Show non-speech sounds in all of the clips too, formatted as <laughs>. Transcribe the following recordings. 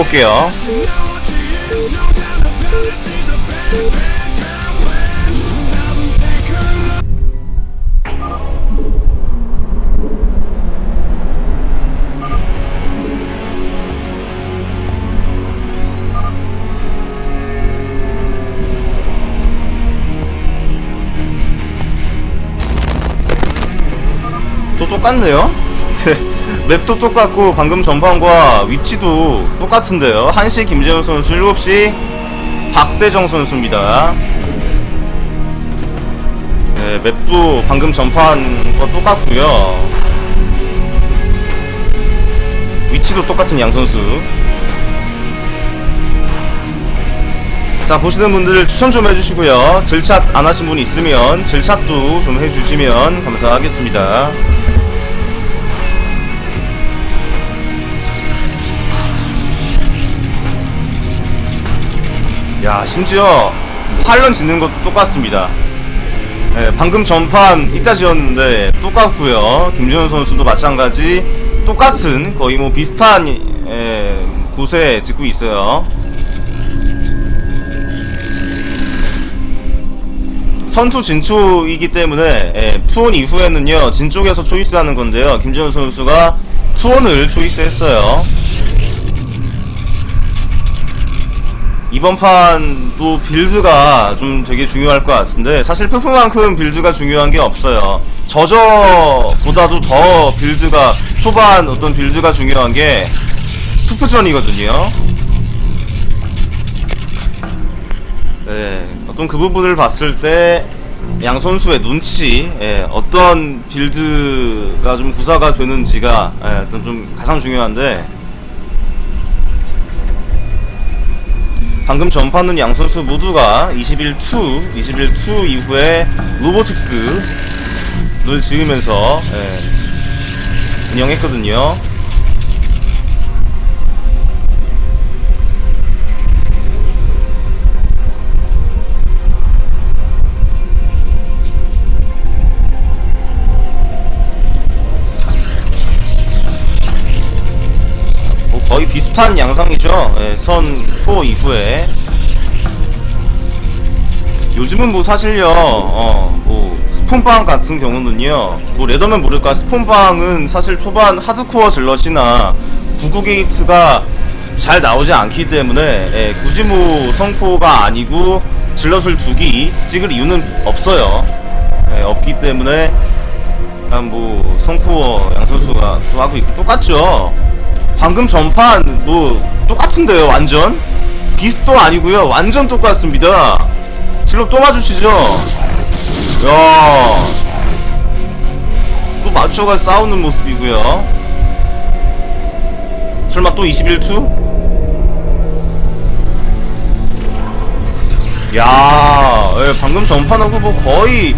볼게요. 또 똑같네요? <laughs> 맵도 똑같고 방금 전반과 위치도 똑같은데요. 1시 김재훈 선수, 7시 박세정 선수입니다. 네, 맵도 방금 전판과 똑같고요. 위치도 똑같은 양 선수. 자 보시는 분들 추천 좀 해주시고요. 질샷 안 하신 분 있으면 질샷도 좀 해주시면 감사하겠습니다. 야 심지어 팔런 짓는 것도 똑같습니다. 예, 방금 전판 이따 지었는데 똑같고요. 김준현 선수도 마찬가지 똑같은 거의 뭐 비슷한 예, 곳에 짓고 있어요. 선투 진초이기 때문에 예, 투혼 이후에는요 진쪽에서 초이스하는 건데요. 김준현 선수가 투혼을 초이스했어요 이번 판도 빌드가 좀 되게 중요할 것 같은데 사실 푸프만큼 빌드가 중요한 게 없어요. 저저보다도 더 빌드가 초반 어떤 빌드가 중요한 게 푸프전이거든요. 네, 어떤 그 부분을 봤을 때 양 선수의 눈치, 예, 어떤 빌드가 좀 구사가 되는지가 예, 어떤 좀 가장 중요한데 방금 전파는 양 선수 모두가 21-2, 21-2 이후에 로보틱스를 지으면서 예, 운영했거든요. 비슷한 양상이죠. 예, 선4 이후에. 요즘은 뭐 사실요, 어, 뭐, 스폰빵 같은 경우는요, 뭐, 레더면 모를까, 스폰빵은 사실 초반 하드코어 질럿이나 구구 게이트가 잘 나오지 않기 때문에, 예, 굳이 뭐, 성포가 아니고, 질럿을 두기, 찍을 이유는 없어요. 예, 없기 때문에, 뭐, 성코어 양 선수가 또 하고 있고, 똑같죠. 방금 전판 뭐 똑같은데요 완전? 비슷도 아니고요 완전 똑같습니다. 질러 또 마주치죠? 야또 맞춰가 싸우는 모습이고요. 설마 또 21투? 야 예, 방금 전판하고 뭐 거의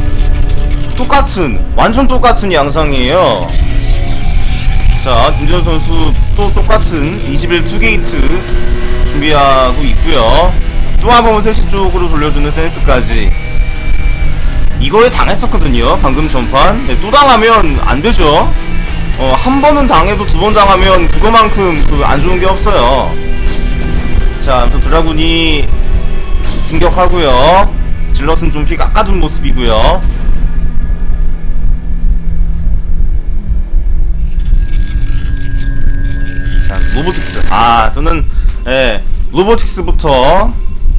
똑같은 완전 똑같은 양상이에요 자, 김재현 선수 또 똑같은 21 투게이트 준비하고 있고요. 또 한 번 세시 쪽으로 돌려주는 센스까지. 이거에 당했었거든요. 방금 전판. 네, 또 당하면 안 되죠. 어, 한 번은 당해도 두 번 당하면 그거만큼 그 안 좋은 게 없어요. 자, 아무튼 드라군이 진격하고요. 질럿은 좀 피 깎아둔 모습이고요. 로보틱스. 아, 저는, 예, 로보틱스부터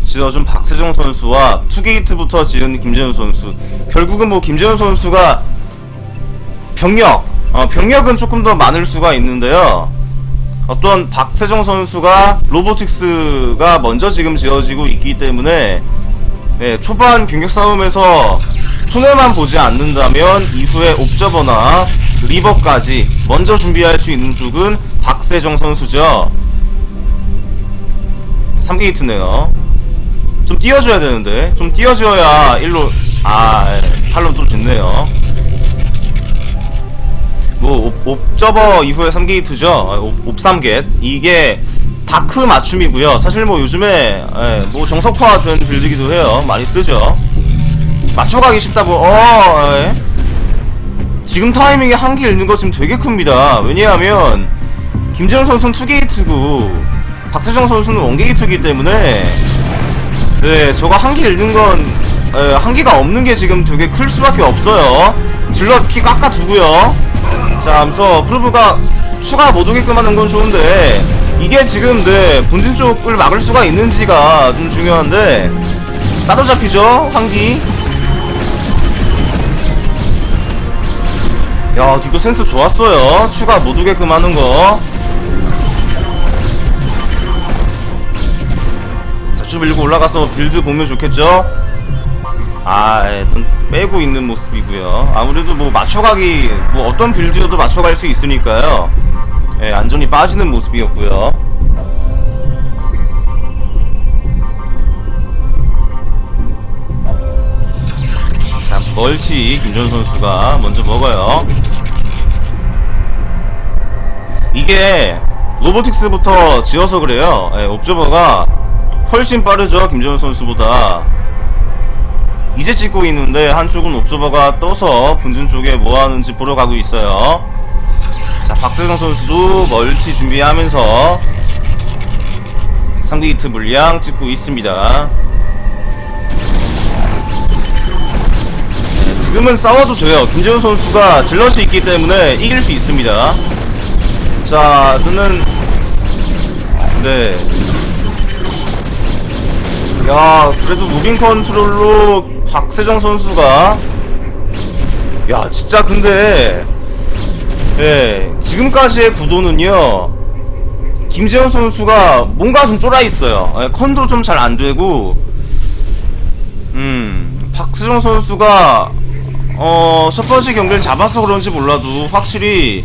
지어준 박세정 선수와 투게이트부터 지은 김재훈 선수. 결국은 뭐, 김재훈 선수가 병력, 어, 병력은 조금 더 많을 수가 있는데요. 어떤 박세정 선수가 로보틱스가 먼저 지금 지어지고 있기 때문에, 예, 초반 병력 싸움에서 손해만 보지 않는다면 이후에 옵저버나 리버까지 먼저 준비할 수 있는 쪽은 박세정 선수죠. 3게이트네요. 좀 띄워줘야 되는데 좀 띄워줘야 일로 아 예, 팔로 좀 짓네요. 뭐 옵, 옵저버 이후에 3게이트죠. 아, 옵, 옵3겟 이게 다크 맞춤이고요. 사실 뭐 요즘에 예, 뭐 정석화된 빌드기도 해요. 많이 쓰죠. 맞춰가기 쉽다고 어 예. 지금 타이밍에 한계 잃는 거 지금 되게 큽니다. 왜냐하면 김재현 선수는 투게이트고 박세정 선수는 원게이트이기 때문에 네 저거 한개 잃는 건 에, 한계가 없는 게 지금 되게 클 수밖에 없어요. 질럿 피 깎아두고요. 자 하면서 프로브가 추가 못 오게끔 하는 건 좋은데 이게 지금 네 본진 쪽을 막을 수가 있는지가 좀 중요한데 따로 잡히죠 환기 야 디코 센스 좋았어요 추가 못 오게끔 하는 거 자, 쭉 밀고 올라가서 빌드 보면 좋겠죠? 아, 일단 빼고 있는 모습이고요. 아무래도 뭐 맞춰가기, 뭐 어떤 빌드여도 맞춰갈 수 있으니까요. 예, 안전이 빠지는 모습이었고요. 자, 멀치 김전 선수가 먼저 먹어요. 이게 로보틱스부터 지어서 그래요. 예, 옵저버가 훨씬 빠르죠 김재훈 선수보다. 이제 찍고 있는데 한쪽은 옵저버가 떠서 본진 쪽에 뭐하는지 보러 가고 있어요. 자 박세성 선수도 멀티 준비하면서 상대 히트 물량 찍고 있습니다. 네, 지금은 싸워도 돼요. 김재훈 선수가 질럿이 있기 때문에 이길 수 있습니다 자 저는 네 야, 그래도 무빙 컨트롤로 박세정 선수가 야, 진짜 근데 예, 지금까지의 구도는요. 김재현 선수가 뭔가 좀 쫄아 있어요. 예, 컨도 좀 잘 안 되고 음, 박세정 선수가 어, 첫 번째 경기를 잡아서 그런지 몰라도 확실히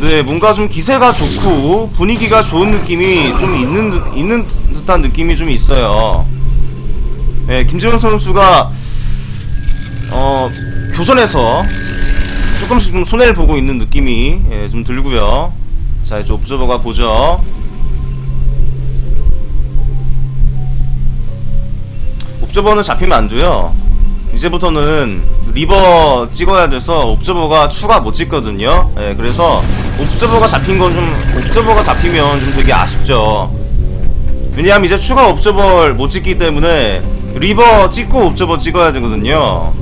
네, 뭔가 좀 기세가 좋고 분위기가 좋은 느낌이 좀 있는 듯- 있는 듯한 느낌이 좀 있어요. 네, 김재훈 선수가 어 교전에서 조금씩 좀 손해를 보고 있는 느낌이 예, 좀 들고요. 자, 이제 옵저버가 보죠. 옵저버는 잡히면 안 돼요. 이제부터는 리버 찍어야 돼서 옵저버가 추가 못 찍거든요. 예, 그래서 옵저버가 잡힌 건 좀 옵저버가 잡히면 좀 되게 아쉽죠. 왜냐하면 이제 추가 옵저버를 못 찍기 때문에 리버 찍고 옵저버 찍어야 되거든요.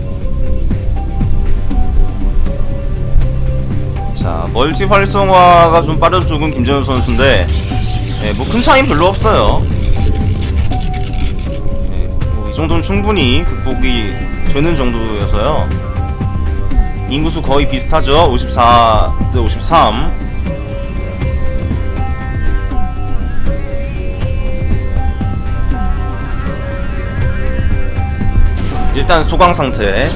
자, 멀티 활성화가 좀 빠른 쪽은 김재현 선수인데, 예, 뭐큰 차이는 별로 없어요. 네, 뭐 이 정도는 충분히 극복이 되는 정도여서요. 인구수 거의 비슷하죠. 54 대 53. 일단 소강 상태.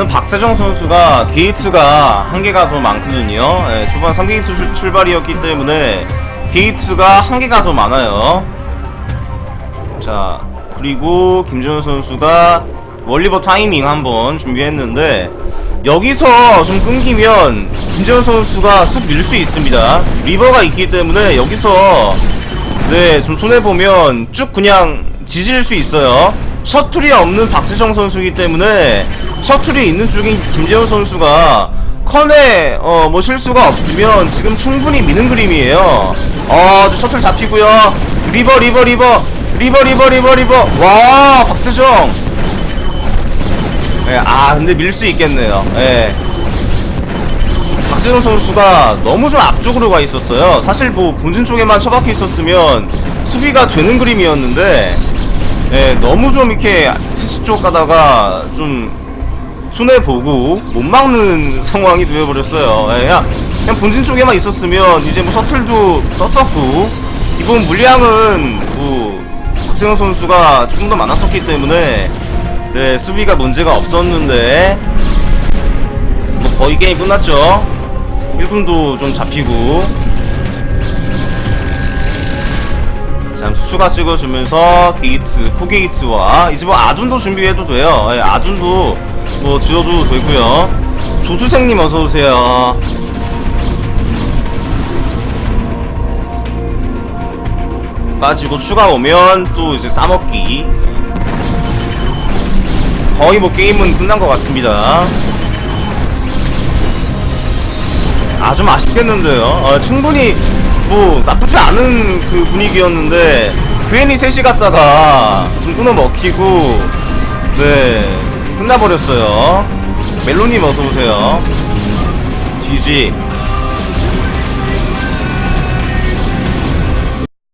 저는 박세정 선수가 게이트가 한 개가 더 많거든요. 예, 초반 3게이트 출, 출발이었기 때문에 게이트가 한 개가 더 많아요. 자, 그리고 김재현 선수가 월리버 타이밍 한번 준비했는데 여기서 좀 끊기면 김재현 선수가 쑥 밀 수 있습니다. 리버가 있기 때문에 여기서 네, 좀 손해보면 쭉 그냥 지질 수 있어요. 셔틀이 없는 박세정 선수이기 때문에 셔틀이 있는 쪽인 김재훈 선수가 컨에 어, 뭐 실수가 없으면 지금 충분히 미는 그림이에요. 어, 저 셔틀 잡히고요. 리버, 리버, 리버, 리버, 리버, 리버, 리버. 와, 박세정. 예, 아, 근데 밀 수 있겠네요. 예. 박세정 선수가 너무 좀 앞쪽으로 가 있었어요. 사실 뭐 본진 쪽에만 처박혀 있었으면 수비가 되는 그림이었는데, 예, 너무 좀 이렇게 세시 쪽 가다가 좀 손해 보고 못 막는 상황이 되어버렸어요. 예, 그냥, 그냥 본진 쪽에만 있었으면 이제 뭐 셔틀도 떴었고 기본 물량은 뭐 박세영 선수가 조금 더 많았었기 때문에 네, 수비가 문제가 없었는데 뭐 거의 게임 끝났죠. 1군도 좀 잡히고 자 추가 찍어주면서 게이트, 포게이트와 이제 뭐 아둔도 준비해도 돼요. 예, 아둔도 뭐 지어도 되고요. 조수생님 어서 오세요. 빠지고 추가 오면 또 이제 싸먹기 거의 뭐 게임은 끝난 것 같습니다 아 좀 아쉽겠는데요 어, 충분히 뭐 나쁘지 않은 그 분위기였는데 괜히 셋이 갔다가 좀 끊어 먹히고 네 끝나버렸어요. 멜로님 어서오세요. GG